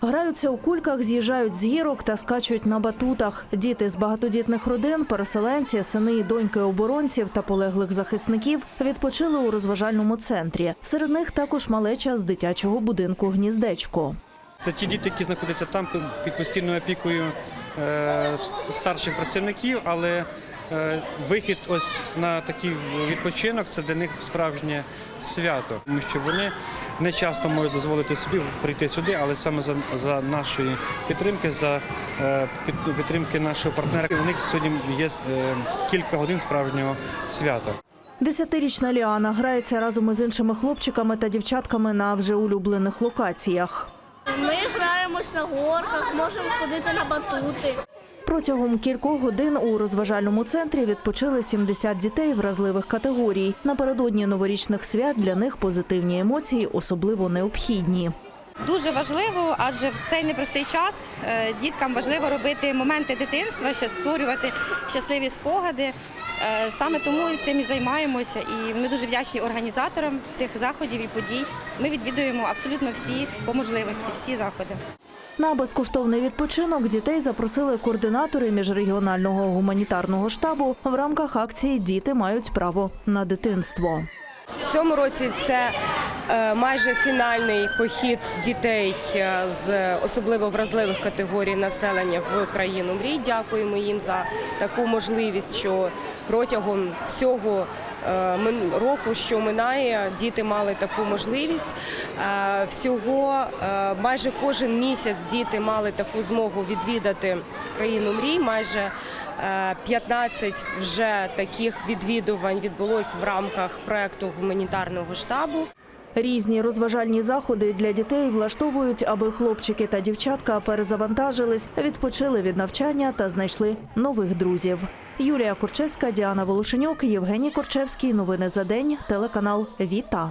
Граються у кульках, з'їжджають з гірок та скачуть на батутах. Діти з багатодітних родин, переселенці, сини і доньки оборонців та полеглих захисників відпочили у розважальному центрі. Серед них також малеча з дитячого будинку Гніздечко. Це ті діти, які знаходяться там під постійною опікою е, старших працівників, але е, вихід ось на такий відпочинок це для них справжнє свято, тому що вони не часто можуть дозволити собі прийти сюди, але саме за, за нашої підтримки, за е, під- підтримки нашого партнера, у них сьогодні є е, кілька годин справжнього свята. Десятирічна Ліана грається разом із іншими хлопчиками та дівчатками на вже улюблених локаціях. Ми граємось на горках, можемо ходити на батути. Протягом кількох годин у розважальному центрі відпочили 70 дітей вразливих категорій. Напередодні новорічних свят для них позитивні емоції особливо необхідні. Дуже важливо, адже в цей непростий час е, діткам важливо робити моменти дитинства, ще створювати щасливі спогади. Е, Саме тому цим і займаємося. І ми дуже вдячні організаторам цих заходів і подій. Ми відвідуємо абсолютно всі по можливості, всі заходи. На безкоштовний відпочинок дітей запросили координатори міжрегіонального гуманітарного штабу в рамках акції Діти мають право на дитинство. В цьому році це майже фінальний похід дітей е, з особливо вразливих категорій населення в країну мрій. Дякуємо їм за таку можливість, що протягом всього е, року, що минає, діти мали таку можливість. Е, Всього е, майже кожен місяць діти мали таку змогу відвідати країну мрій. Майже Е, 15 вже таких відвідувань відбулось в рамках проекту гуманітарного штабу. Різні розважальні заходи для дітей влаштовують, аби хлопчики та дівчатка перезавантажились, відпочили від навчання та знайшли нових друзів. Юлія Корчевська, Діана Волошенюк, Євгеній Корчевський. Новини за день. Телеканал Віта.